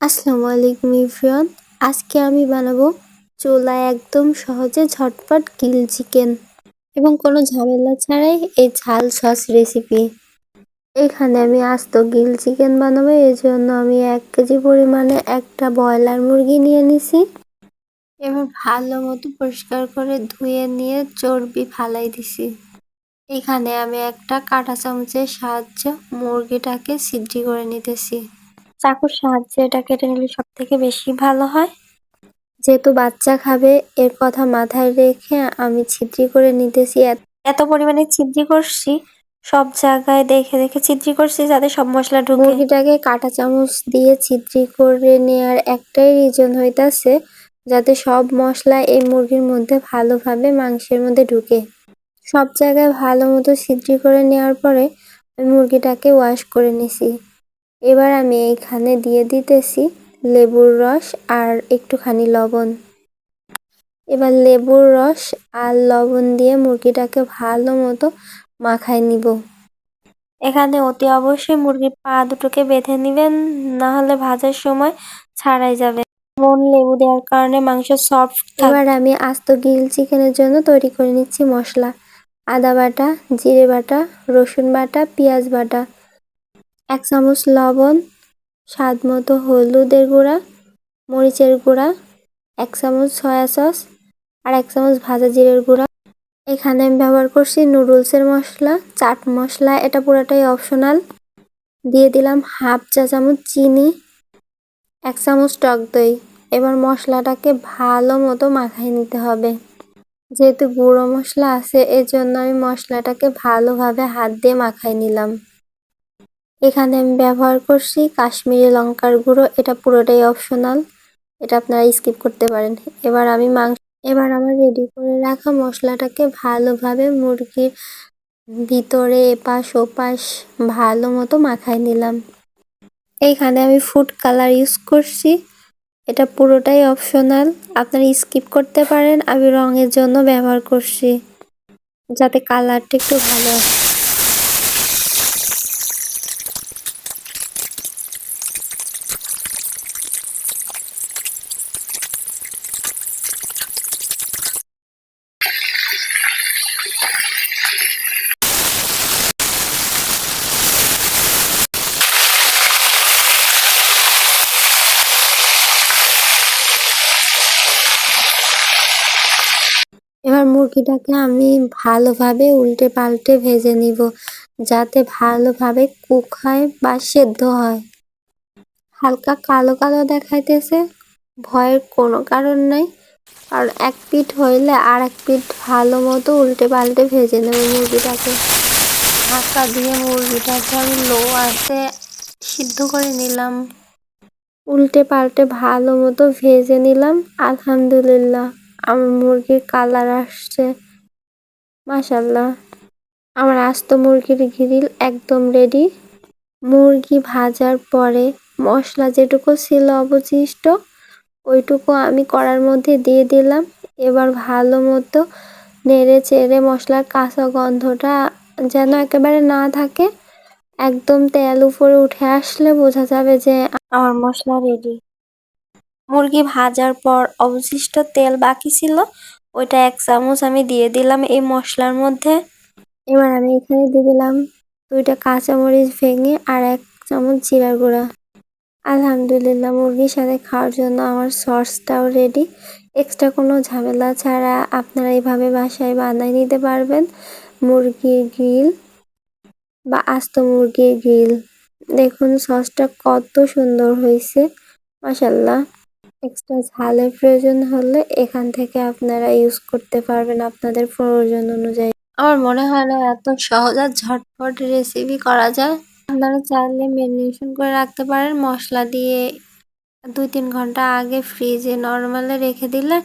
আসসালামু আলাইকুম ইভরিওয়ান আজকে আমি বানাবো চোলা একদম সহজে ঝটপট গ্রিল চিকেন এবং কোনো ঝামেলা ছাড়াই এই ঝাল সস রেসিপি এখানে আমি আস্ত গিল চিকেন বানাবো এই জন্য আমি এক কেজি পরিমাণে একটা ব্রয়লার মুরগি নিয়ে নিছি। এবার ভালো মতো পরিষ্কার করে ধুয়ে নিয়ে চর্বি ফালাই দিছি। এখানে আমি একটা কাঁটা চামচের সাহায্যে মুরগিটাকে সিদ্ধি করে নিতেছি। চাকুর সাহায্যে এটা কেটে নিলে সব থেকে বেশি ভালো হয়? যেহেতু বাচ্চা খাবে, এর কথা মাথায় রেখে আমি ছিদ্রি করে নিতেছি। এত পরিমাণে ছিদ্রি করছি, সব জায়গায় দেখে দেখে ছিদ্রি করছি যাতে সব মশলা ঢুকে। মুরগিটাকে কাঁটা চামচ দিয়ে ছিদ্রি করে নেওয়ার একটাই রিজন হইতাছে যাতে সব মশলা এই মুরগির মধ্যে ভালোভাবে মাংসের মধ্যে ঢুকে। সব জায়গায় ভালো মতো ছিদ্রি করে নেওয়ার পরে মুরগিটাকে ওয়াশ করে নিছি। এবার আমি এইখানে দিয়ে দিতেছি লেবুর রস আর একটুখানি লবণ। এবার লেবুর রস আর লবণ দিয়ে মুরগিটাকে ভালো মতো মাখায় নিব। এখানে অতি অবশ্যই মুরগির পা দুটোকে বেঁধে নিবেন, না হলে ভাজার সময় ছাড়াই যাবে। মন লেবু দেওয়ার কারণে মাংস সফট এবার আমি আস্ত গ্রিল চিকেনের জন্য তৈরি করে নিচ্ছি মশলা। আদা বাটা, জিরে বাটা, রসুন বাটা, পেঁয়াজ বাটা। এক চামচ লবণ, স্বাদ মতো হলুদের গুঁড়া, মরিচের গুঁড়া, এক চামচ সয়া সস আর এক চামচ ভাজা জিরের গুঁড়া। এখানে আমি ব্যবহার করছি নুডলসের মশলা, চাট মশলা, এটা পুরোটাই অপশনাল। দিয়ে দিলাম হাফ চা চামচ চিনি, এক চামচ টক দই। এবার মশলাটাকে ভালো মতো মাখাই নিতে হবে। যেহেতু গুঁড়ো মশলা আছে, এজন্য আমি মশলাটাকে ভালোভাবে হাত দিয়ে মাখাই নিলাম। এখানে আমি ব্যবহার করছি কাশ্মীরি লঙ্কার গুঁড়ো, এটা পুরোটাই অপশনাল এটা আপনারা স্কিপ করতে পারেন। এবার আমি মাংস, এবার আমার রেডি করে রাখা মশলাটাকে ভালোভাবে মুরগির ভিতরে এপাশ ওপাশ ভালো মতো মাখাই নিলাম। এইখানে আমি ফুড কালার ইউজ করছি। এটা পুরোটাই অপশনাল আপনারা স্কিপ করতে পারেন। আমি রঙের জন্য ব্যবহার করছি। যাতে কালারটা একটু ভালো আসে। এবার মুরগিটাকে আমি ভালোভাবে উল্টে পাল্টে ভেজে নিব, যাতে ভালোভাবে কুক হয় বা সেদ্ধ হয়। হালকা কালো কালো দেখাইতেছে, ভয়ের কোনো কারণ নাই। আর এক পিঠ হইলে আর এক পিঠ ভালো মতো উল্টে পাল্টে ভেজে নেব মুরগিটাকে। ঢাকা দিয়ে মুরগিটাকে আমি লো আছে সিদ্ধ করে নিলাম। উল্টে পাল্টে ভালো মতো ভেজে নিলাম, আলহামদুলিল্লাহ। আমার মুরগির কালার আসছে। মাসাল্লাহ আমার আস্ত মুরগির গ্রিল একদম রেডি মুরগি ভাজার পরে মশলা যেটুকু ছিল অবশিষ্ট, ওইটুকু আমি কড়ার মধ্যে দিয়ে দিলাম। এবার ভালো মতো নেড়ে চেড়ে মশলার কাঁচা গন্ধটা যেন একেবারে না থাকে, একদম তেল উপরে উঠে আসলে বোঝা যাবে যে আমার মশলা রেডি মুরগি ভাজার পর অবশিষ্ট তেল বাকি ছিল, ওইটা এক চামচ আমি দিয়ে দিলাম এই মশলার মধ্যে। এবার আমি এখানে দিয়ে দিলাম দুইটা কাঁচামরিচ ভেঙে আর এক চামচ জিরার গুঁড়া। আলহামদুলিল্লাহ, মুরগির সাথে খাওয়ার জন্য আমার সসটাও রেডি এক্সট্রা কোনো ঝামেলা ছাড়া আপনারা এইভাবে বাসায় বানাই নিতে পারবেন। মুরগির গ্রিল বা আস্ত মুরগির গ্রিল। দেখুন, সসটা কত সুন্দর হয়েছে মাসাল্লাহ এক্সট্রা ঝালের প্রয়োজন হলে এখান থেকে আপনারা ইউজ করতে পারবেন আপনাদের প্রয়োজন অনুযায়ী। আমার মনে হয় না এত সহজ আর ঝটপট রেসিপি করা যায়। আপনারা চাইলে ম্যারিনেশন করে রাখতে পারেন, মশলা দিয়ে দুই তিন ঘণ্টা আগে ফ্রিজে নর্মালে রেখে দিলে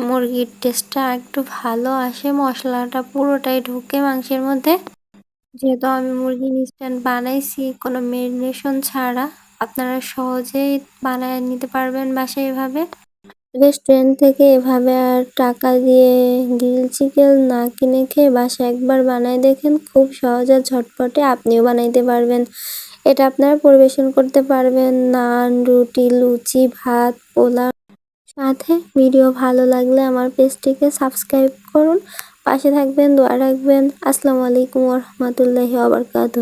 মুরগির টেস্টটা একটু ভালো আসে, মশলাটা পুরোটাই ঢুকে মাংসের মধ্যে। যেহেতু আমি মুরগি ইনস্ট্যান্ট বানাইছি, কোনো ম্যারিনেশন ছাড়া। আপনারা সহজেই বানায় নিতে পারবেন বাসায় এভাবে। রেস্টুরেন্ট থেকে এভাবে আর টাকা দিয়ে গ্রিল চিকেন না কিনে খেয়ে বাসায় একবার বানায় দেখেন, খুব সহজ আর ঝটপটে আপনিও বানাইতে পারবেন। এটা আপনারা পরিবেশন করতে পারবেন, নান, রুটি, লুচি, ভাত, পোলাও। সাথে ভিডিও ভালো লাগলে আমার পেজটিকে সাবস্ক্রাইব করুন। পাশে থাকবেন, দোয়া রাখবেন। আসসালামু আলাইকুম রহমতুল্লাহি আবরকাত